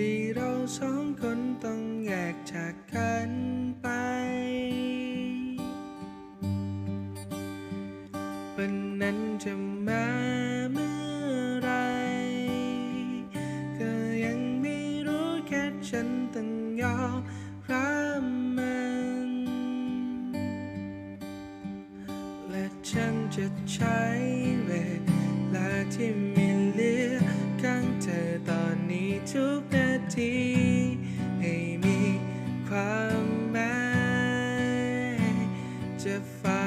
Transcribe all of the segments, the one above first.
ที่เราสองคนต้องแยกจากกันไป วันนั้นจะมาเมื่อไร ก็ยังไม่รู้แค่ฉันต้องยอมรับมัน และฉันจะใช้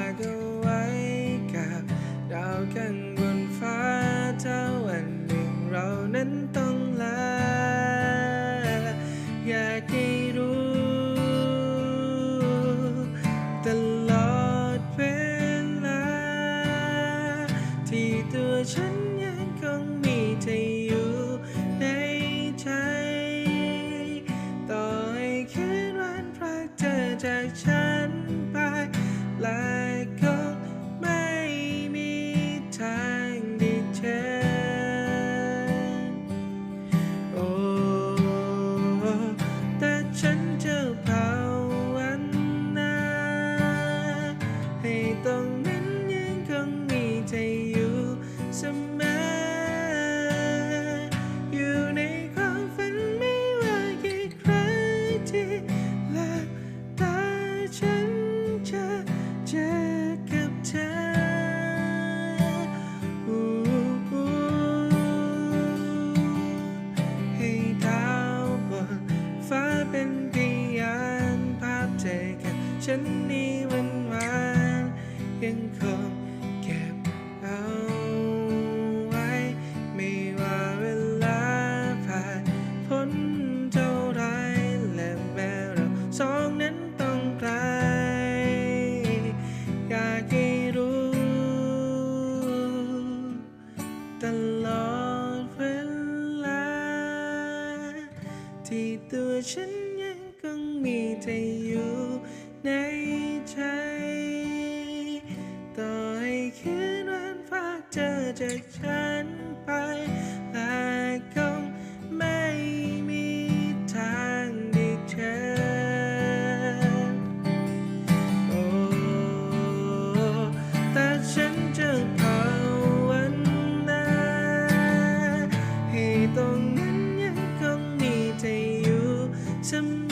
ากเอาไว้กับดาวข้างบนฟ้าถ้าวันหนึ่งเรานั้นต้องลา อยากให้รู้ ตลอดเวลา ที่ตัวฉันยังคงมีเธออยู่ในใจ ต่อให้คืนวันพรากเธอจากฉัน ฉันนี้วันวานยังคงเก็บเอาไว้ ไม่ว่าเวลาผ่านพ้นเท่าไรและแม้เราสองนั้นต้องไกล อยากให้รู้ตลอดเวลา ที่ตัวฉันยังคงมีเธออยู่ ในใจ ต่อให้คืนวันฝากเจอจากฉันไปแต่คงไม่มีทางด้เจอโอ้แต่ฉันจะภาวนาให้ตรงนั้นยังคงมีใจอยู่เสมอ